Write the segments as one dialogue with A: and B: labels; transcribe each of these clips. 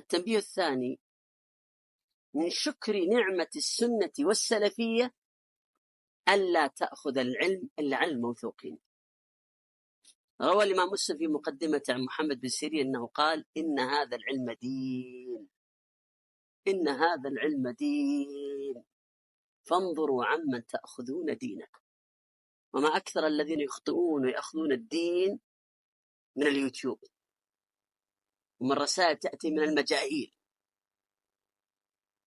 A: التنبيه الثاني من شكر نعمة السنة والسلفية ألا تأخذ العلم إلا عن الموثوقين. روى الإمام مسلم في مقدمة عن محمد بن سيرين أنه قال إن هذا العلم دين إن هذا العلم دين فانظروا عمن تأخذون دينكم. وما أكثر الذين يخطئون ويأخذون الدين من اليوتيوب. ومن رسائل تأتي من المجاهيل.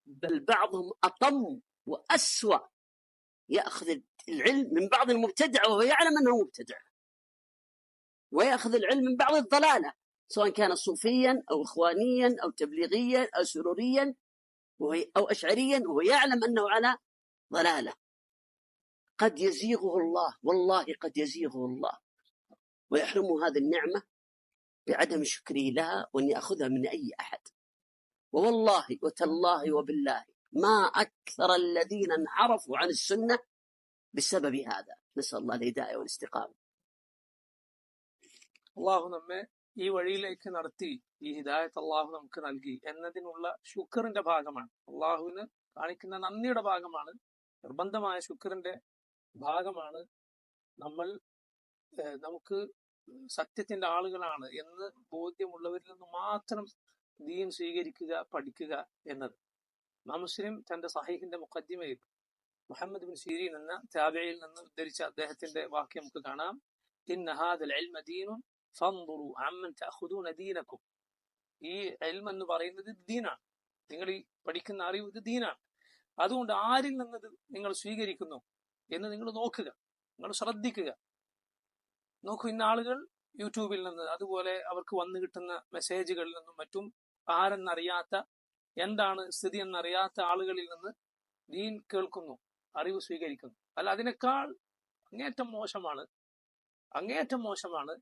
A: بل بعضهم أطم وأسوأ. يأخذ العلم من بعض المبتدع وهو يعلم أنه مبتدع. ويأخذ العلم من بعض الضلالة سواء كان صوفيا أو إخوانيا أو تبليغيا أو سروريا أو أشعريا وهو يعلم أنه على ضلالة. قد يزيغه الله والله قد يزيغه الله. ويحرمه هذه النعمة بعدم شكره لها وأن يأخذها من أي أحد ووالله وتالله وبالله ما أكثر الذين انحرفوا عن السنة بسبب هذا نسأل الله الهداية والاستقامة
B: അള്ളാഹു നമ്മെ ഈ വഴിയിലേക്ക് നടത്തി ഈ ഹിദായത്ത് അള്ളാഹു നമുക്ക് നൽകി എന്നതിനുള്ള ശുക്റിന്റെ ഭാഗമാണ് അള്ളാഹുവിന് കാണിക്കുന്ന നന്ദിയുടെ ഭാഗമാണ് നിർബന്ധമായ ശുക്റിന്റെ ഭാഗമാണ് നമ്മൾ ഏഹ്, നമുക്ക് സത്യത്തിന്റെ ആളുകളാണ് എന്ന് ബോധ്യമുള്ളവരിൽ നിന്ന് മാത്രം ദീൻ സ്വീകരിക്കുക പഠിക്കുക എന്നത്. മുസ്ലിം തന്റെ സഹീഹിന്റെ മുഖദ്ദിമയിൽ മുഹമ്മദ് ബിൻ സീരീൻ എന്ന താബയിൽ നിന്ന് ഉദ്ധരിച്ച അദ്ദേഹത്തിന്റെ വാക്യം നമുക്ക് കാണാം. ഈ എന്ന് പറയുന്നത് ദീനാണ്. നിങ്ങൾ ഈ പഠിക്കുന്ന അറിവ് ഇത് ദീനാണ്. അതുകൊണ്ട് ആരിൽ നിന്നത് നിങ്ങൾ സ്വീകരിക്കുന്നു എന്ന് നിങ്ങൾ നോക്കുക. നിങ്ങൾ ശ്രദ്ധിക്കുക. നോക്കൂ ഇന്ന ആളുകൾ യൂട്യൂബിൽ നിന്ന് അതുപോലെ അവർക്ക് വന്നു കിട്ടുന്ന മെസ്സേജുകളിൽ നിന്നും മറ്റും ആരെന്നറിയാത്ത എന്താണ് സ്ഥിതി എന്നറിയാത്ത ആളുകളിൽ നിന്ന് ദീൻ കേൾക്കുന്നു അറിവ് സ്വീകരിക്കുന്നു. അല്ല അതിനേക്കാൾ അങ്ങേറ്റം മോശമാണ് അങ്ങേറ്റം മോശമാണ്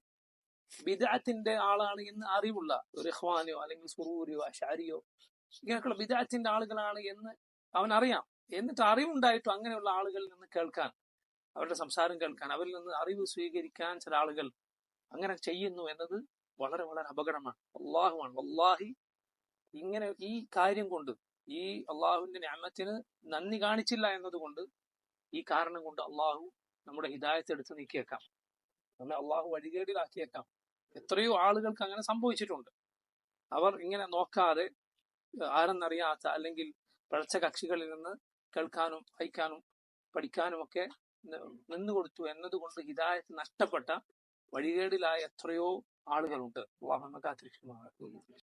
B: ബിദാത്തിന്റെ ആളാണ് എന്ന് അറിവുള്ള ഒരു ഇഖ്വാനിയോ അല്ലെങ്കിൽ സുറൂരിയോ അഷാരിയോ ഇങ്ങനെയൊക്കെയുള്ള ബിദാത്തിന്റെ ആളുകളാണ് എന്ന് അവൻ അറിയാം എന്നിട്ട് അറിവുണ്ടായിട്ടും അങ്ങനെയുള്ള ആളുകളിൽ നിന്ന് കേൾക്കാൻ. അവരുടെ സംസാരം കേൾക്കാൻ അവരിൽ നിന്ന് അറിവ് സ്വീകരിക്കാൻ ചില ആളുകൾ അങ്ങനെ ചെയ്യുന്നു എന്നത് വളരെ വളരെ അപകടമാണ്. അള്ളാഹുമാണ് അള്ളാഹി ഇങ്ങനെ ഈ കാര്യം കൊണ്ട് ഈ അള്ളാഹുവിന്റെ ഞാമത്തിന് നന്ദി കാണിച്ചില്ല എന്നതുകൊണ്ട് ഈ കാരണം കൊണ്ട് അള്ളാഹു നമ്മുടെ ഹിദായത്ത് എടുത്ത് നീക്കിയേക്കാം. നമ്മളെ അള്ളാഹു വഴികേടിലാക്കിയേക്കാം. എത്രയോ ആളുകൾക്ക് അങ്ങനെ സംഭവിച്ചിട്ടുണ്ട്. അവർ ഇങ്ങനെ നോക്കാതെ ആരെന്നറിയാത്ത അല്ലെങ്കിൽ പഴച്ച കക്ഷികളിൽ നിന്ന് കേൾക്കാനും വായിക്കാനും പഠിക്കാനും ഒക്കെ നിന്നുകൊടുത്തു എന്നതുകൊണ്ട് ഹിദായത്ത് നഷ്ടപ്പെട്ട വഴികേടിലായ എത്രയോ ആളുകളുണ്ട് അള്ളാഹു നമ്മെ കാത്തിരിക്കുമാറാകട്ടെ.